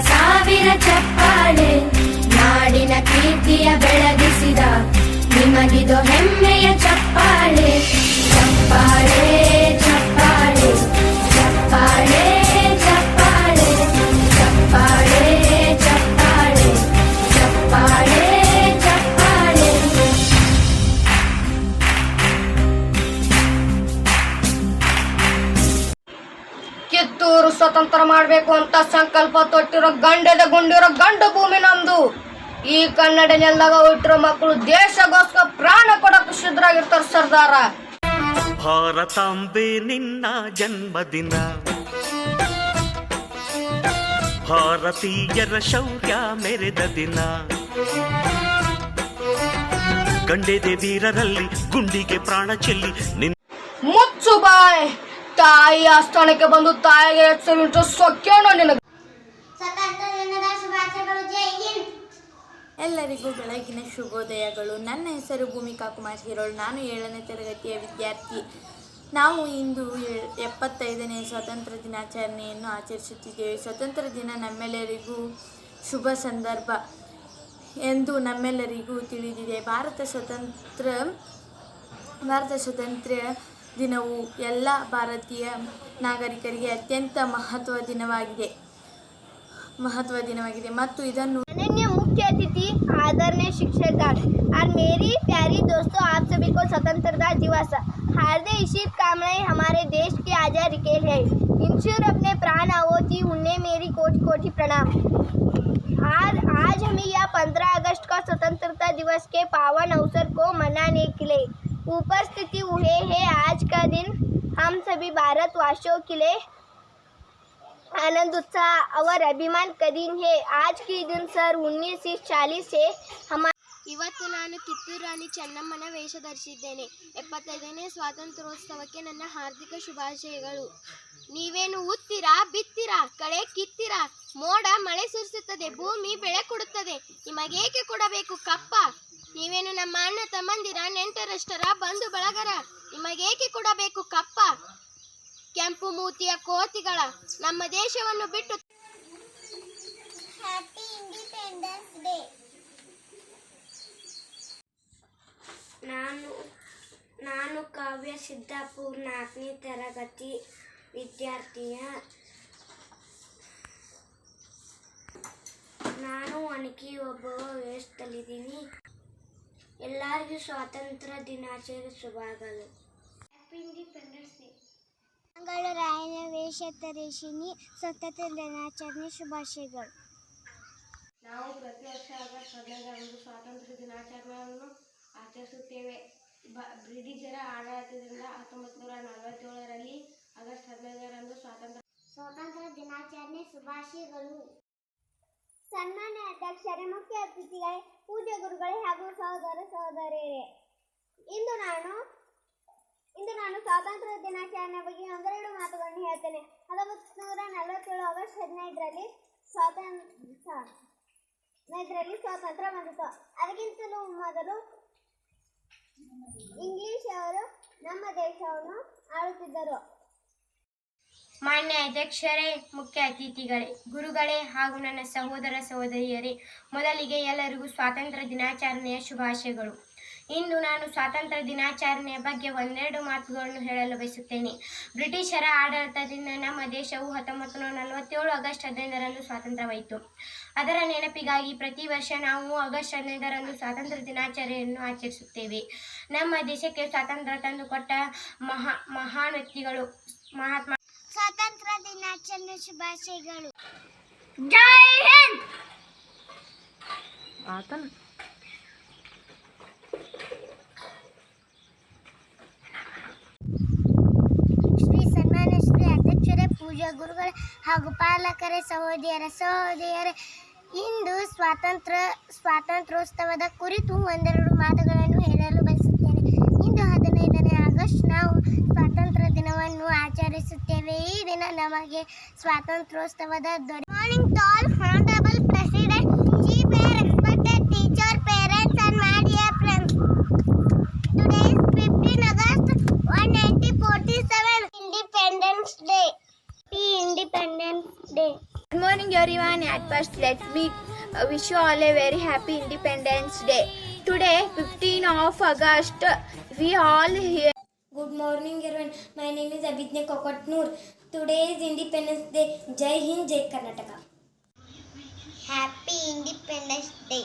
ಸಾವಿರ ಚಪ್ಪಾಳೆ ನಾಡಿನ ಕೀರ್ತಿಯ ಬೆಳಗಿಸಿದ ನಿಮಗಿದು ಹೆಮ್ಮೆಯ ಚಪ್ಪಾಳೆ ಚಪ್ಪಾಳೆ. ಕಿತ್ತೂರು ಸ್ವತಂತ್ರ ಮಾಡಬೇಕು ಅಂತ ಸಂಕಲ್ಪ ತೊಟ್ಟಿರೋ ಗಂಡದ ಗುಂಡಿರೋ ಗಂಡು ಭೂಮಿ ನಮ್ದು. ಈ ಕನ್ನಡ ನೆಲದಾಗ ಹುಟ್ಟಿರೋ ಮಕ್ಕಳು ದೇಶಗೋಸ್ಕರ ಪ್ರಾಣ ಕೊಡಕ್ಕೆ ಸಿದ್ಧರಾಗಿರ್ತಾರ ಸರ್ದಾರ. ಭಾರತಾಂಬೆ ನಿನ್ನ ಜನ್ಮದಿನ. ಭಾರತೀಯರ ಶೌರ್ಯ ಮೆರೆದ ದಿನ. ಗಂಡೆದೆ ವೀರರಲ್ಲಿ ಗುಂಡಿಗೆ ಪ್ರಾಣ ಚೆಲ್ಲಿ ನಿನ್ನ ಮುಚ್ಚು ಬಾಯ್. ತಾಯಿ ಆಸ್ಥಾನಕ್ಕೆ ಬಂದು ತಾಯಿಗೆ ಹೆಸರು ಸೊಕ್ಕೋಣ ನಿನಗೆ ಎಲ್ಲರಿಗೂ ಬೆಳಗಿನ ಶುಭೋದಯಗಳು. ನನ್ನ ಹೆಸರು ಭೂಮಿಕಾ ಕುಮಾರ್ ಹಿರೋಳ್. ನಾನು ಏಳನೇ ತರಗತಿಯ ವಿದ್ಯಾರ್ಥಿ. ನಾವು ಇಂದು ಎಪ್ಪತ್ತೈದನೇ ಸ್ವಾತಂತ್ರ್ಯ ದಿನಾಚರಣೆಯನ್ನು ಆಚರಿಸುತ್ತಿದ್ದೇವೆ. ಸ್ವಾತಂತ್ರ್ಯ ದಿನ ನಮ್ಮೆಲ್ಲರಿಗೂ ಶುಭ ಸಂದರ್ಭ ಎಂದು ನಮ್ಮೆಲ್ಲರಿಗೂ ತಿಳಿದಿದೆ. ಭಾರತ ಸ್ವತಂತ್ರ ಭಾರತ ಸ್ವಾತಂತ್ರ್ಯ ದಿನವು ಎಲ್ಲ ಭಾರತೀಯ ನಾಗರಿಕರಿಗೆ ಅತ್ಯಂತ ಮಹತ್ವ ದಿನವಾಗಿದೆ ಮಹತ್ವ ದಿನವಾಗಿದೆ ಮತ್ತು ಇದನ್ನು अनन्य मुख्य अतिथि आदरणीय शिक्षकगण और मेरी प्यारी दोस्तों आप सभी को स्वतंत्रता दिवस हार्दिक ईशित कामनाएं हमारे देश के आजाद के लिए इंश्योर अपने प्राण आहोती उन्हें मेरी कोटि कोटि प्रणाम आज आज हमें यह पंद्रह अगस्त का स्वतंत्रता दिवस के पावन अवसर को मनाने के लिए उपस्थिति हुए हैं आज का दिन हम सभी भारतवासियों के लिए आनंद उत्साह और अभिमान का दिन है आज के दिन सर उन्नीस सौ चालीस से हम ಇವತ್ತು ನಾನು ಕಿತ್ತೂರು ರಾಣಿ ಚೆನ್ನಮ್ಮನ ವೇಷ ಧರಿಸಿದ್ದೇನೆ ಎಪ್ಪತ್ತೈದನೇ ಸ್ವಾತಂತ್ರ್ಯೋತ್ಸವಕ್ಕೆ ನನ್ನ ಹಾರ್ದಿಕ ಶುಭಾಶಯಗಳು ನೀವೇನು ಉತ್ತೀರಾ ಬಿತ್ತೀರಾ ಕಳೆ ಕಿತ್ತೀರಾ ಮೋಡ ಮಳೆ ಸುರಿಸುತ್ತದೆ ಭೂಮಿ ಬೆಳೆ ಕೊಡುತ್ತದೆ ನಿಮಗೇಕೆ ಕೊಡಬೇಕು ಕಪ್ಪ ನೀವೇನು ನಮ್ಮ ಅಣ್ಣ ತಮ್ಮಂದಿರ ನೆಂಟರಷ್ಟರ ಬಂಧು ಬಳಗರ ನಿಮಗೇಕೆ ಕೊಡಬೇಕು ಕಪ್ಪ? ಕೆಂಪು ಮೂತಿಯ ಕೋತಿಗಳ ನಮ್ಮ ದೇಶವನ್ನು ಬಿಟ್ಟು ಹ್ಯಾಪಿ ಇಂಡಿಪೆಂಡೆನ್ಸ್ ಡೇ ನಾನು ನಾನು ಕಾವ್ಯ ಸಿದ್ದಾಪುರ್ ನಾಲ್ಕನೇ ತರಗತಿ ವಿದ್ಯಾರ್ಥಿಯ. ನಾನು ಒಣಗಿ ಒಬ್ಬ ವೇಷದಲ್ಲಿದ್ದೀನಿ ಎಲ್ಲರಿಗೂ ಸ್ವಾತಂತ್ರ್ಯ ದಿನಾಚರಣೆ ಶುಭಾಗಲು. ಹ್ಯಾಪಿ ಇಂಡಿಪೆಂಡೆನ್ಸ್ ಡೇ ಮಂಗಳ ರಾಯನ ವೇಷ ತರೇಶಿನಿ ಸ್ವತಂತ್ರ ದಿನಾಚರಣೆ ಶುಭಾಶಯಗಳು. ನಾವು ಪ್ರತಿ ವರ್ಷ ಆಗಸ್ಟ್ ಹದಿನೈದರಂದು ಸ್ವಾತಂತ್ರ್ಯ ದಿನಾಚರಣೆಯನ್ನು ಆಚರಿಸುತ್ತೇವೆ. ಬ ಬ್ರಿಟಿಷರ ಆಡಳಿತದಿಂದ ಹತ್ತೊಂಬತ್ತು ನೂರ ನಲವತ್ತೇಳರಲ್ಲಿ ಆಗಸ್ಟ್ ಹದಿನೈದರಂದು ಸ್ವಾತಂತ್ರ್ಯ ಸ್ವಾತಂತ್ರ್ಯ ದಿನಾಚರಣೆ ಶುಭಾಶಯಗಳು. ಸನ್ಮಾನ್ಯ ಅಧ್ಯಕ್ಷರೇ, ಮುಖ್ಯ ಅತಿಥಿಗಳೇ, ಪೂಜ್ಯ ಗುರುಗಳೇ ಹಾಗೂ ಸಹೋದರ ಸಹೋದರಿಯರೇ. ಇಂದು ನಾನು ಇಂದು ನಾನು ಸ್ವಾತಂತ್ರ್ಯ ದಿನಾಚರಣೆ ಬಗ್ಗೆ ಒಂದೆರಡು ಮಾತುಗಳನ್ನು ಹೇಳ್ತೇನೆ. ಹತ್ತೊಂಬತ್ತು ನೂರ ನಲವತ್ತೇಳು ಆಗಸ್ಟ್ ಹದಿನೈದರಲ್ಲಿ ಸ್ವಾತಂತ್ರ್ಯ ಹದಿನೈದರಲ್ಲಿ ಸ್ವಾತಂತ್ರ್ಯ ಬಂದಿತು ಅದಕ್ಕಿಂತಲೂ ಮೊದಲು ಇಂಗ್ಲಿಷ್ ಅವರು ನಮ್ಮ ದೇಶವನ್ನು ಆಳುತ್ತಿದ್ದರು. ಮಾನ್ಯ ಅಧ್ಯಕ್ಷರೇ, ಮುಖ್ಯ ಅತಿಥಿಗಳೇ, ಗುರುಗಳೇ ಹಾಗೂ ನನ್ನ ಸಹೋದರ ಸಹೋದರಿಯರೇ, ಮೊದಲಿಗೆ ಎಲ್ಲರಿಗೂ ಸ್ವಾತಂತ್ರ್ಯ ದಿನಾಚರಣೆಯ ಶುಭಾಶಯಗಳು. ಇಂದು ನಾನು ಸ್ವಾತಂತ್ರ್ಯ ದಿನಾಚರಣೆಯ ಬಗ್ಗೆ ಒಂದೆರಡು ಮಾತುಗಳನ್ನು ಹೇಳಲು ಬಯಸುತ್ತೇನೆ. ಬ್ರಿಟಿಷರ ಆಡಳಿತದಿಂದ ನಮ್ಮ ದೇಶವು ಹತ್ತೊಂಬತ್ತು ನೂರ ನಲವತ್ತೇಳು ಆಗಸ್ಟ್ ಹದಿನೈದರಂದು ಸ್ವಾತಂತ್ರ್ಯವಾಯಿತು. ಅದರ ನೆನಪಿಗಾಗಿ ಪ್ರತಿ ವರ್ಷ ನಾವು ಆಗಸ್ಟ್ ಹದಿನೈದರಂದು ಸ್ವಾತಂತ್ರ್ಯ ದಿನಾಚರಣೆಯನ್ನು ಆಚರಿಸುತ್ತೇವೆ. ನಮ್ಮ ದೇಶಕ್ಕೆ ಸ್ವಾತಂತ್ರ್ಯ ತಂದುಕೊಟ್ಟ ಮಹಾ ಮಹಾನ್ ವ್ಯಕ್ತಿಗಳು ಮಹಾತ್ಮ ದಿನಾಚರಣೆ ಶುಭಾಶಯಗಳು ಶ್ರೀ ಸನ್ಮಾನ್ಯ ಶ್ರೀ ಅಧ್ಯಕ್ಷರೇ ಪೂಜಾ ಗುರುಗಳೇ ಹಾಗೂ ಪಾಲಕರೇ ಸಹೋದರ ಸಹೋದರಿಯರೇ ಇಂದು ಸ್ವಾತಂತ್ರ್ಯ ಸ್ವಾತಂತ್ರ್ಯೋತ್ಸವದ ಕುರಿತು ಒಂದೆರಡು ಮಾತುಗಳನ್ನು ದಿನವನ್ನು ಆಚರಿಸುತ್ತೇವೆ ಈ ದಿನ ನಮಗೆ ಸ್ವಾತಂತ್ರ್ಯೋತ್ಸವದ ದೊರೆ morning to all honourable president chief respected teacher parents and my dear friends Today is 15 August 1947 Independence Day. Happy Independence Day. Good morning morning, everyone. At first, let me uh, wish you all a very happy Independence Day. Today, 15 of August, we all here. Morning everyone my name is Abhijne Kokatnur today is Independence Day ಜೈ ಹಿಂದ್ ಜೈ Karnataka happy Independence Day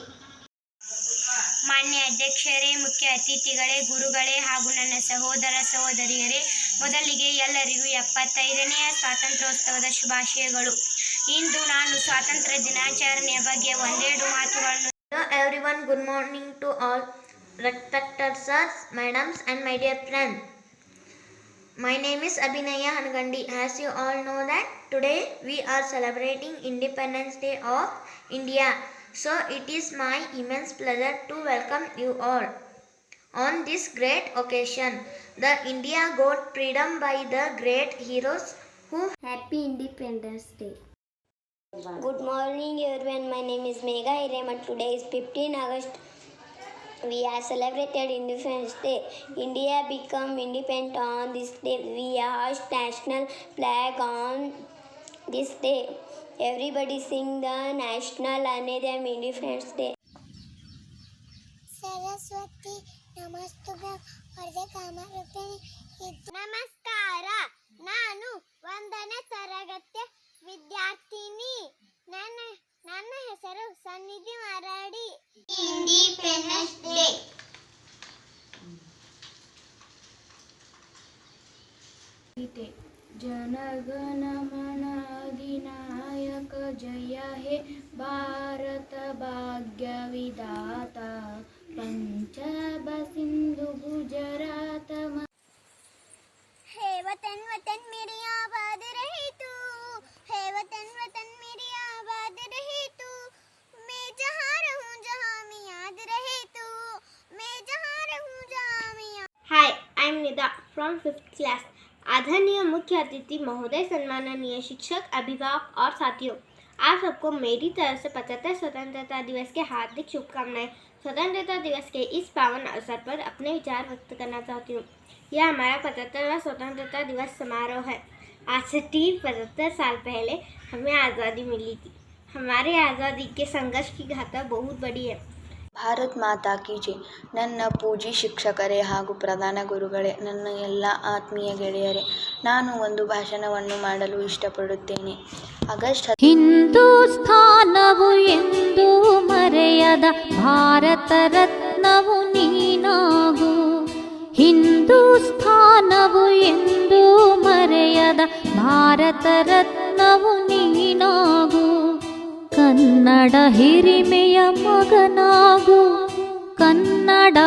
ಮಾನ್ಯ ಅಧ್ಯಕ್ಷರೇ ಮುಖ್ಯ ಅತಿಥಿಗಳೇ ಗುರುಗಳೇ ಹಾಗೂ ನನ್ನ ಸಹೋದರ ಸಹೋದರಿಯರೇ ಮೊದಲಿಗೆ ಎಲ್ಲರಿಗೂ ಎಪ್ಪತ್ತೈದನೆಯ ಸ್ವಾತಂತ್ರ್ಯೋತ್ಸವದ ಶುಭಾಶಯಗಳು. ಇಂದು ನಾನು ಸ್ವಾತಂತ್ರ್ಯ ದಿನಾಚರಣೆಯ ಬಗ್ಗೆ ಒಂದೆರಡು ಮಾತುಗಳನ್ನು everyone good morning to all respected sir madams and my dear friend My name is Abhinaya Hanagandi. As you all know that today we are celebrating Independence Day of India. So it is my immense pleasure to welcome you all on this great occasion. The India got freedom by the great heroes who Happy Independence Day. Good morning, everyone. My name is Megha Hireman. Today is 15 August. We are celebrated Independence Day. India become independent on this day. We hoist national flag on this day. Everybody sing the national anthem Independence Day. Saraswati ನಮಸ್ತುಭ್ಯಂ ವರದೆ ಕಾಮರೂಪಿಣಿ ನಮಸ್ಕಾರ ನಾನು ಒಂದನೇ ತರಗತಿಯ ವಿದ್ಯಾರ್ಥಿನಿ ನನ್ನ ನನ್ನ ಹೆಸರು ಸನ್ನಿಧಿ ಮರಡಿ ಇಂಡಿಪೆಂಡೆನ್ಸ್ जनगणमनाधिनायक जय हे भारतभाग्यविदाता पञ्चबसिन्धुगुजरात हे वतन वतन मेरी आबाद रहे तू। हे वतन वतन मेरी आबाद रहे तू। मैं जहाँ रहूँ जहाँ मैं याद तू। मैं जहाँ रहूँ जहाँ मैं hi I am Nida from fifth class आदरणीय मुख्य अतिथि महोदय सम्माननीय शिक्षक, अभिभावक और साथियों, आप सबको मेरी तरफ़ से पचहत्तर स्वतंत्रता दिवस के हार्दिक शुभकामनाएँ। स्वतंत्रता दिवस के इस पावन अवसर पर अपने विचार व्यक्त करना चाहती हूँ। यह हमारा पचहत्तरवा स्वतंत्रता दिवस समारोह है। आज से ठीक पचहत्तर साल पहले हमें आज़ादी मिली थी। हमारे आज़ादी के संघर्ष की घाता बहुत बड़ी है। ಭಾರತ್ ಮಾತಾ ಕಿ ಜೈ. ನನ್ನ ಪೂಜಿ ಶಿಕ್ಷಕರೇ ಹಾಗೂ ಪ್ರಧಾನ ಗುರುಗಳೇ, ನನ್ನ ಎಲ್ಲ ಆತ್ಮೀಯ ಗೆಳೆಯರೇ, ನಾನು ಒಂದು ಭಾಷಣವನ್ನು ಮಾಡಲು ಇಷ್ಟಪಡುತ್ತೇನೆ. ಆಗಸ್ಟ್ ಹಿಂದೂ ಹಿಂದೂಸ್ಥಾನವು ಎಂದು ಮರೆಯದ ಭಾರತ ರತ್ನವು ನೀನಾಗು. ಹಿಂದೂಸ್ಥಾನವು ಎಂದು ಮರೆಯದ ಭಾರತ ರತ್ನವು ನೀನಾಗು. ಕನ್ನಡ ಹಿರಿಮೆಯ ಮಗನಾಗು. ಕನ್ನಡ